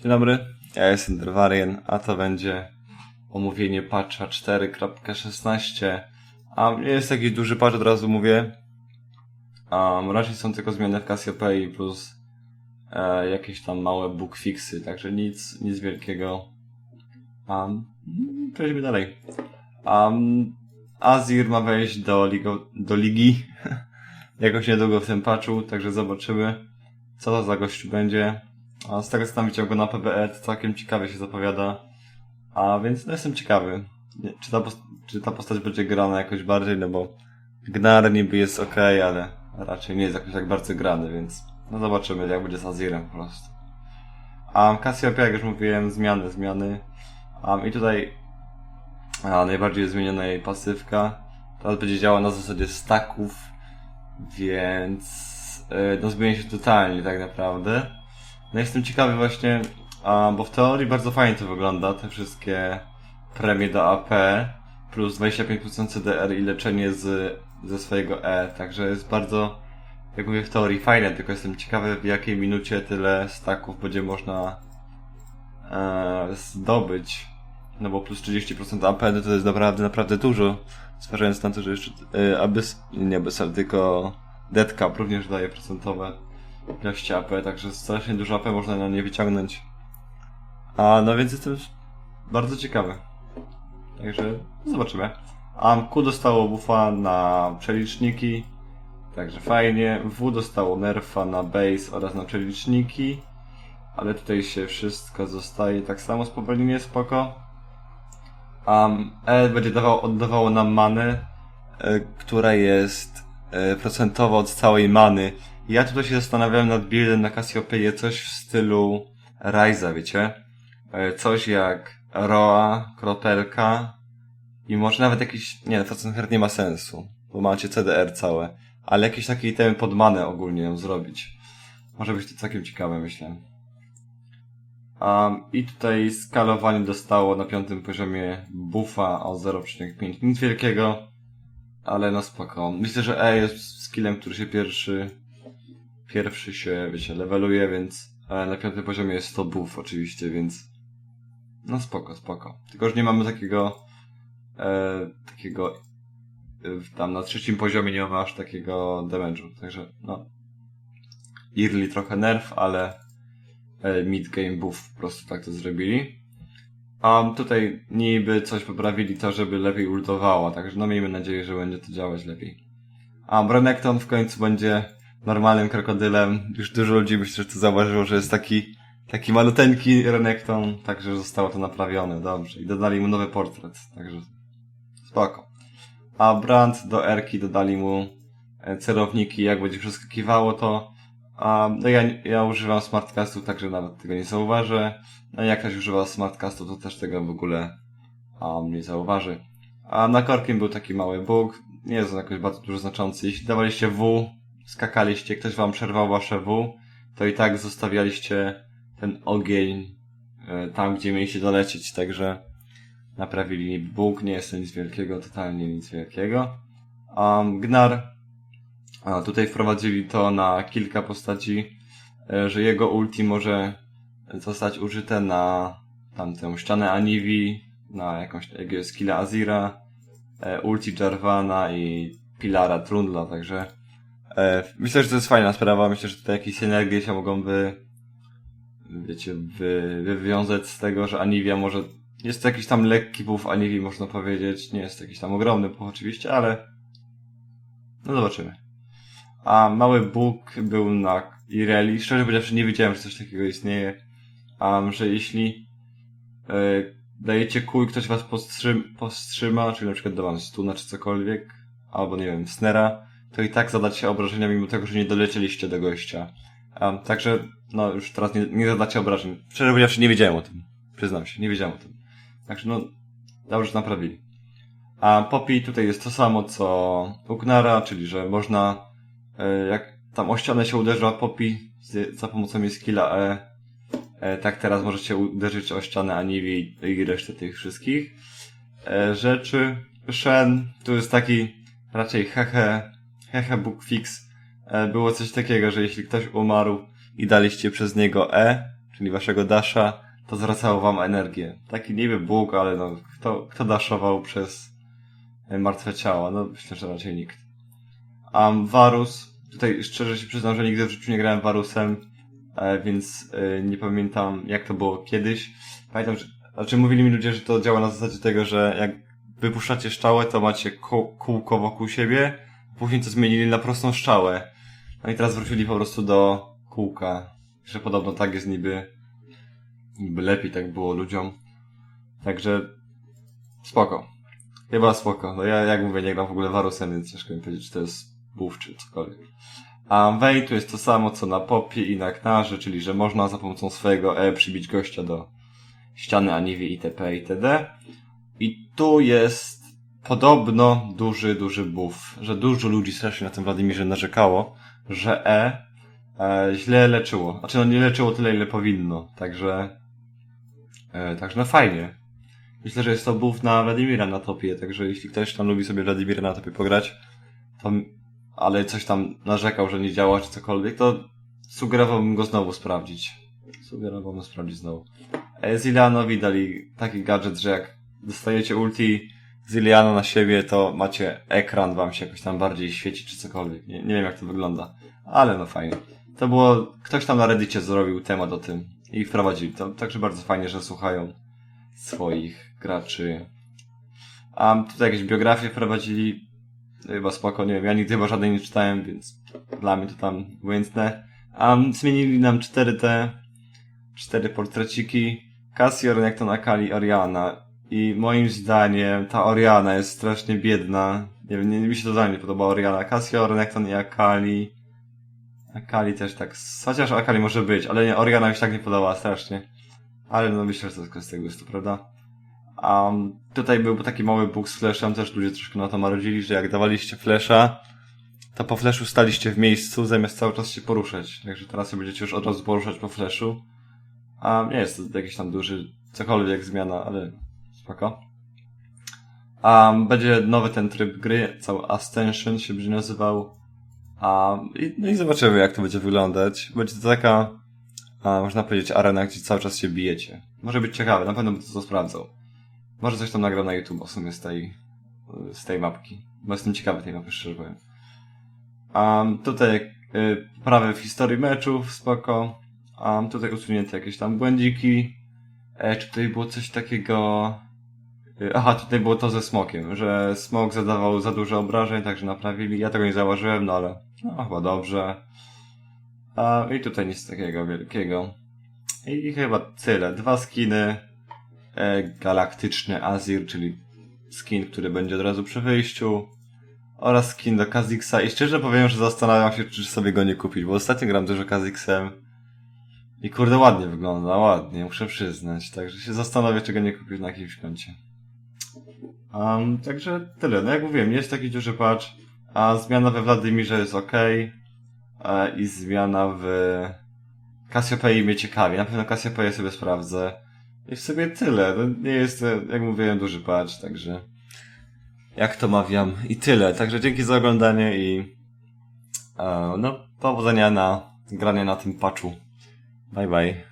Dzień dobry, ja jestem Derwarian, a to będzie omówienie patcha 4.16. A nie jest jakiś duży patch, od razu mówię. Um, raczej są tylko zmiany w Cassiopeii plus e, jakieś tam małe bugfixy, także nic, nic wielkiego. Um, przejdźmy dalej. Um, Azir ma wejść do, ligo, do ligi jakoś niedługo w tym patchu, także zobaczymy co to za gościu będzie. A z tego co tam widział go na PBE, to całkiem ciekawie się zapowiada. A więc no jestem ciekawy, czy, ta czy ta postać będzie grana jakoś bardziej, no bo Gnar niby jest ok, ale raczej nie jest jakoś tak bardzo grany, więc no zobaczymy jak będzie z Azirem po prostu. A Cassiopeia, jak już mówiłem, zmiany, zmiany. Um, I tutaj a, najbardziej zmieniona jej pasywka. Teraz będzie działała na zasadzie staków, więc yy, no zmieni się totalnie tak naprawdę. No jestem ciekawy właśnie, a, bo w teorii bardzo fajnie to wygląda, te wszystkie premie do AP, plus 25% CDR i leczenie z, ze swojego E, także jest bardzo, jak mówię w teorii fajne, tylko jestem ciekawy w jakiej minucie tyle staków będzie można e, zdobyć. No bo plus 30% AP no to jest naprawdę, naprawdę dużo. Zważając na to, że jeszcze e, Abyss, nie Abyss, ale tylko Dead Cap również daje procentowe ilości AP, także strasznie dużo AP można na nie wyciągnąć. A no więc jestem bardzo ciekawy. Także zobaczymy. A Q dostało buffa na przeliczniki, także fajnie. W dostało nerfa na base oraz na przeliczniki, ale tutaj się wszystko zostaje tak samo spowolnienie spoko. Um, E będzie dawało, oddawało nam manę, e, która jest e, procentowa od całej many. Ja tutaj się zastanawiałem nad buildem na Cassiopeię coś w stylu Ryza, wiecie? E, Coś jak Roa, Kropelka i może nawet jakiś, nie, her nie ma sensu, bo macie CDR całe, ale jakieś takie itemy pod manę ogólnie ją zrobić. Może być to całkiem ciekawe, myślę. Um, I tutaj skalowanie dostało na piątym poziomie buffa o 0,5. Nic wielkiego, ale no spoko. Myślę, że E jest skillem, który się pierwszy, pierwszy się, wiecie, leveluje, więc e, na piątym poziomie jest to buff oczywiście, więc no spoko, spoko. Tylko, że nie mamy takiego, e, takiego, e, tam na trzecim poziomie nie mamy aż takiego damage'u, także no. Early trochę nerf, ale e, mid game buff po prostu tak to zrobili. A tutaj niby coś poprawili to, żeby lepiej ultowała, także no miejmy nadzieję, że będzie to działać lepiej. A Brenekton w końcu będzie normalnym krokodylem. Już dużo ludzi myślę, że to zauważyło, że jest taki, taki maluteńki Renekton, także zostało to naprawione, dobrze. I dodali mu nowy portret, także spoko. A Brand do Erki dodali mu e, celowniki, jak będzie przeskakiwało to. A, no ja, ja używam smartcastu, także nawet tego nie zauważę. No jak ktoś używa smartcastu, to też tego w ogóle um, nie zauważy. A na korkiem był taki mały bóg. Nie jest on jakoś bardzo dużo znaczący. Jeśli dawaliście W, skakaliście, ktoś wam przerwał wasze W, to i tak zostawialiście ten ogień e, tam, gdzie mieliście dolecieć, także naprawili Bóg, nie jest to nic wielkiego, totalnie nic wielkiego. Um, Gnar, a tutaj wprowadzili to na kilka postaci, e, że jego ulti może zostać użyte na tamtą ścianę Anivi, na jakąś jakiegoś skilla Azira, e, ulti Jarvana i Pilara Trundla, także myślę, że to jest fajna sprawa, myślę, że tutaj jakieś synergie się mogą wy, wiecie, wy, wywiązać z tego, że Anivia może, jest to jakiś tam lekki buff Anivi, można powiedzieć, nie jest jakiś tam ogromny buff oczywiście, ale no zobaczymy. A mały Bóg był na Ireli. Szczerze powiedziawszy, nie wiedziałem, że coś takiego istnieje. Um, że jeśli e, dajecie kół i ktoś was powstrzym, powstrzyma, czyli na przykład da wam stuna czy cokolwiek, albo nie wiem, snera, to i tak zadacie obrażenia, mimo tego, że nie dolecieliście do gościa. Um, także, no już teraz nie, nie zadacie obrażeń. Szczerze powiedziawszy, nie wiedziałem o tym. Przyznam się, nie wiedziałem o tym. Także, no, dobrze naprawili. A Poppy tutaj jest to samo, co u Gnara, czyli że można E, jak tam o ścianę się uderza Poppy z- za pomocą jej skilla E, e, tak teraz możecie uderzyć o ścianę Anivi i resztę tych wszystkich e, rzeczy. Shen, tu jest taki raczej hehe, hehe book fix. E, było coś takiego, że jeśli ktoś umarł i daliście przez niego E, czyli waszego dasha, to zwracało wam energię. Taki niby Bóg, ale no, kto, kto daszował przez e, martwe ciała? No, myślę, że raczej nikt. Um, Varus, tutaj szczerze się przyznam, że nigdy w życiu nie grałem Varusem, e, więc nie pamiętam jak to było kiedyś. Pamiętam, że, znaczy mówili mi ludzie, że to działa na zasadzie tego, że jak wypuszczacie szczałę, to macie kół, kółko wokół siebie, później to zmienili na prostą szczałę. No i teraz wrócili po prostu do kółka, że podobno tak jest niby, niby lepiej tak było ludziom. Także spoko. Chyba spoko. No ja, jak mówię, nie gram w ogóle Varusem, więc ciężko mi powiedzieć, czy to jest buff, czy cokolwiek. A Vayne to jest to samo, co na Popie i na Knarze, czyli że można za pomocą swojego E przybić gościa do ściany Aniwie itp. itd. I tu jest podobno duży, duży buff, że dużo ludzi strasznie na tym Władimirze narzekało, że E, e źle leczyło. Znaczy no nie leczyło tyle, ile powinno. Także, e, także no fajnie. Myślę, że jest to buff na Wladimira na topie, także jeśli ktoś tam lubi sobie Wladimira na topie pograć, to, ale coś tam narzekał, że nie działa czy cokolwiek, to sugerowałbym go znowu sprawdzić. Sugerowałbym sprawdzić znowu. E, Zilianowi dali taki gadżet, że jak dostajecie ulti Ziliana na siebie, to macie ekran, wam się jakoś tam bardziej świeci czy cokolwiek. Nie, nie wiem jak to wygląda, ale no fajnie. To było, ktoś tam na reddicie zrobił temat o tym i wprowadzili to, także bardzo fajnie, że słuchają swoich graczy. A tutaj jakieś biografie wprowadzili, chyba spoko, nie wiem, ja nigdy chyba żadnej nie czytałem, więc dla mnie to tam obojętne. A zmienili nam 4 te, cztery portreciki, Casio, Renekton, Akali, Oriana. I moim zdaniem ta Oriana jest strasznie biedna. Nie wiem, nie, mi się totalnie nie podoba Oriana. Casio, Renekton i Akali. Akali też tak, chociaż Akali może być, ale nie, Oriana mi się tak nie podobała strasznie. Ale no myślę, że to jest to, prawda? Um, tutaj był taki mały bóg z flashem, też ludzie troszkę na to marudzili, że jak dawaliście flasha, to po flashu staliście w miejscu, zamiast cały czas się poruszać. Także teraz będziecie już od razu poruszać po flashu. A nie jest to jakiś tam duży, cokolwiek zmiana, ale spoko. Um, będzie nowy ten tryb gry, cały Ascension się będzie nazywał. Um, i, no i zobaczymy, jak to będzie wyglądać. Będzie to taka, można powiedzieć, arena, gdzie cały czas się bijecie. Może być ciekawe, na pewno będę to sprawdzał. Może coś tam nagram na YouTube w sumie z tej, z tej mapki. Bo jestem ciekawy tej mapy, szczerze powiem. Tutaj y, w historii meczów, spoko. Um, tutaj usunięte jakieś tam błędziki. E, czy tutaj było coś takiego... Y, Aha, tutaj było to ze smokiem, że smok zadawał za dużo obrażeń, także naprawili. Ja tego nie zauważyłem, no ale no, chyba dobrze. A, I tutaj nic takiego wielkiego. I chyba tyle. Dwa skiny. E, galaktyczny Azir, czyli skin, który będzie od razu przy wyjściu. Oraz skin do Kazixa. I szczerze powiem, że zastanawiam się, czy sobie go nie kupić, bo ostatnio gram dużo Kazixem. I kurde, ładnie wygląda, ładnie, muszę przyznać. Także się zastanowię, czy go nie kupić na jakimś koncie. Um, także tyle. No jak mówiłem, jest taki duży patch, a zmiana we Władimirze jest ok. E, I zmiana w Cassiopeii mnie ciekawi. Na pewno Cassiopeię sobie sprawdzę. I w sobie tyle. To nie jest, e, jak mówiłem, duży patch, także jak to mawiam. I tyle. Także dzięki za oglądanie i e, no, powodzenia na granie na tym patchu. Bye bye.